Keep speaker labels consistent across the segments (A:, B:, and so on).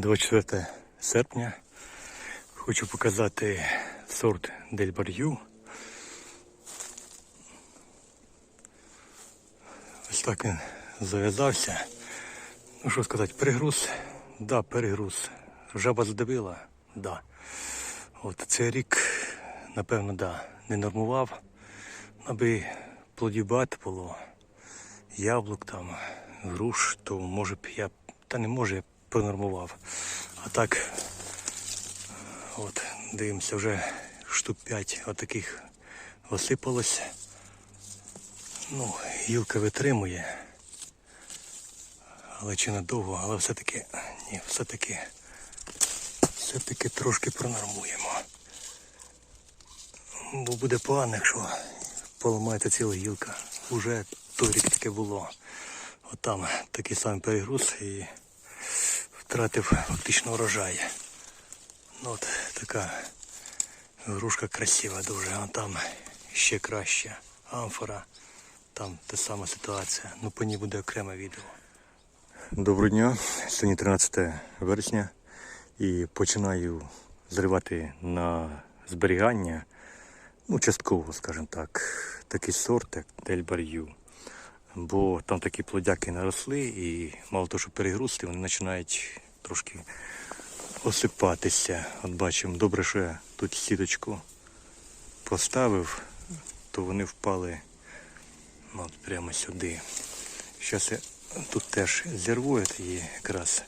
A: 24 серпня. Хочу показати сорт Дель Бар'ю. Ось так він зав'язався. Ну що сказати, перегруз? Да, перегруз. Жаба задавила? Да. От цей рік, напевно, да, не нормував. Аби плодів багато було, яблук там, груш, то може б я, та не може, я пронормував. А так, от, дивимося, вже штук 5 отаких осипалось. Ну, гілка витримує. Але чи надовго, але все-таки, ні, все-таки, все-таки трошки пронормуємо. Бо буде погано, якщо поламається ціла гілка. Уже той рік таке було. От там такий самий перегруз і втратив фактично урожай. Ну от така грушка красива дуже, а там ще краще. Амфора, там та сама ситуація. Ну по ній буде окреме відео. Доброго дня, сьогодні 13 вересня і починаю зривати на зберігання, ну частково, скажімо так, такий сорт, як Дель Бар'ю. Бо там такі плодяки наросли і мало того, що перегрузти, вони починають трошки осипатися. От бачимо, добре, що я тут сіточку поставив, то вони впали ну, от прямо сюди. Зараз я тут теж зірву її якраз.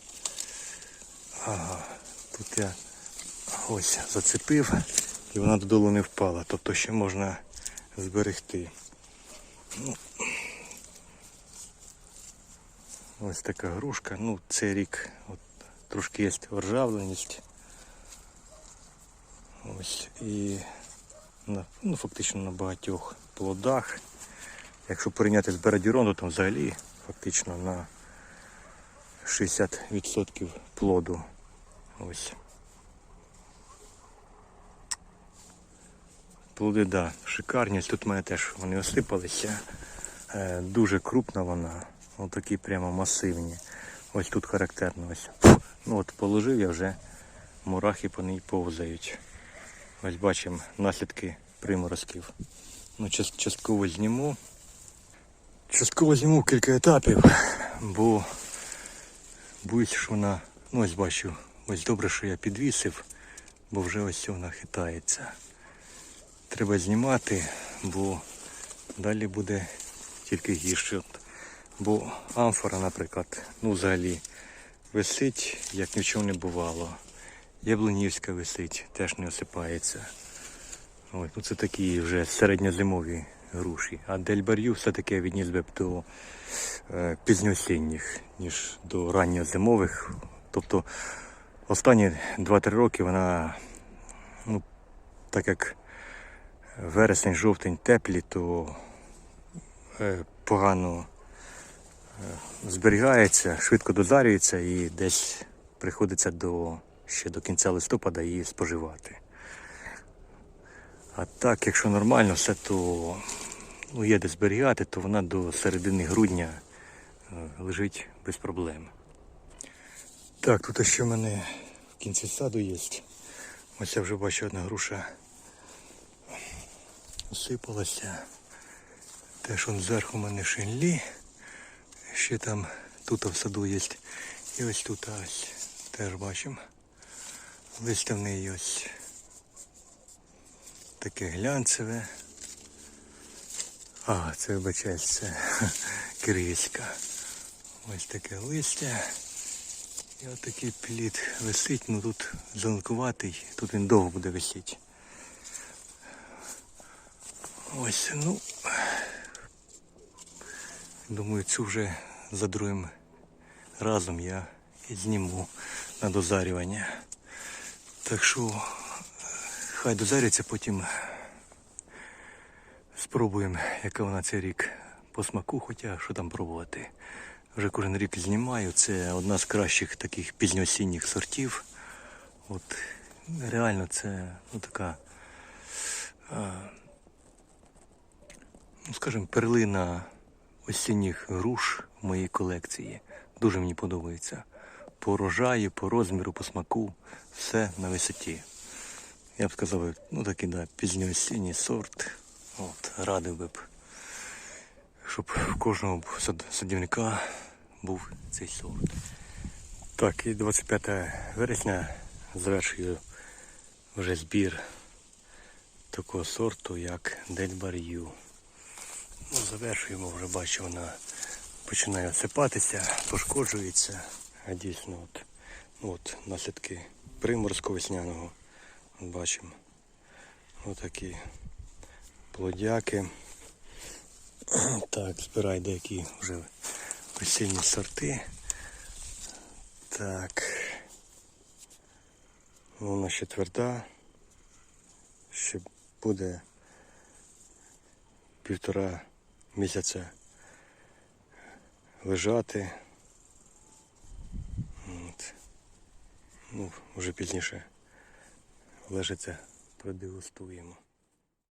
A: Ага, тут я ось зацепив і вона додолу не впала, тобто ще можна зберегти. Ну, ось така грушка. Ну, цей рік от, трошки є ржавленість. Ось і на, ну, фактично на багатьох плодах. Якщо порівняти з Берадірон, то там взагалі фактично на 60% плоду. Ось. Плоди, да, шикарні. Тут в мене теж вони осипалися. Е, дуже крупна вона. Отакі прямо масивні. Ось тут характерно. Ось. Ну от положив я вже мурахи по ній повзають. Ось бачимо наслідки приморозків. Ну, частково зніму. Частково зніму кілька етапів, бо боюсь, що вона, ну ось бачу, ось добре, що я підвісив, бо вже ось вона хитається. Треба знімати, бо далі буде тільки гірше. Бо амфора, наприклад, ну взагалі висить, як ні в чому не бувало. Яблунівська висить, теж не осипається. Ось, ну це такі вже середньозимові груші. А дельбар'ю все-таки відніс би до е, пізньоосінніх, ніж до ранньозимових. Тобто останні 2-3 роки вона, ну, так як вересень, жовтень теплі, то е, погано зберігається, швидко дозарюється і десь приходиться до, ще до кінця листопада її споживати. А так, якщо нормально все, то ну, зберігати, то вона до середини грудня е, лежить без проблем. Так, тут ще в мене в кінці саду є. Ось я вже бачу одна груша осипалася. Теж он зверху мене шинлі. Ще там тут в саду є. І ось тут ось теж бачимо. Листя в неї ось таке глянцеве. А, це вибачаюсь, це киргизька. Ось таке листя. І отакий плід висить, ну тут зеленкуватий, тут він довго буде висіти. Ось, ну думаю, цю вже за другим разом я зніму на дозарювання. Так що хай дозарюється, потім спробуємо, яка вона цей рік по смаку, хоча що там пробувати. Вже кожен рік знімаю. Це одна з кращих таких пізньоосінніх сортів. От реально це ну, така, а, ну скажімо, перлина осінніх груш в моїй колекції. Дуже мені подобається. по урожаю, по розміру, по смаку, все на висоті. Я б сказав, ну такий да, пізньоосінній сорт. От, радив би б, щоб в кожного садівника був цей сорт. Так, і 25 вересня завершую вже збір такого сорту, як Дельбар'ю. Ну, завершуємо, вже бачу, вона починає осипатися, пошкоджується. А дійсно, от, ну, от наслідки приморського весняного. Бачимо. Отакі плодяки. Так, збирай деякі вже осінні сорти. Так. Ну, Вона ще тверда. Ще буде півтора місяця лежати. От. Ну, вже пізніше лежиться, продегустуємо.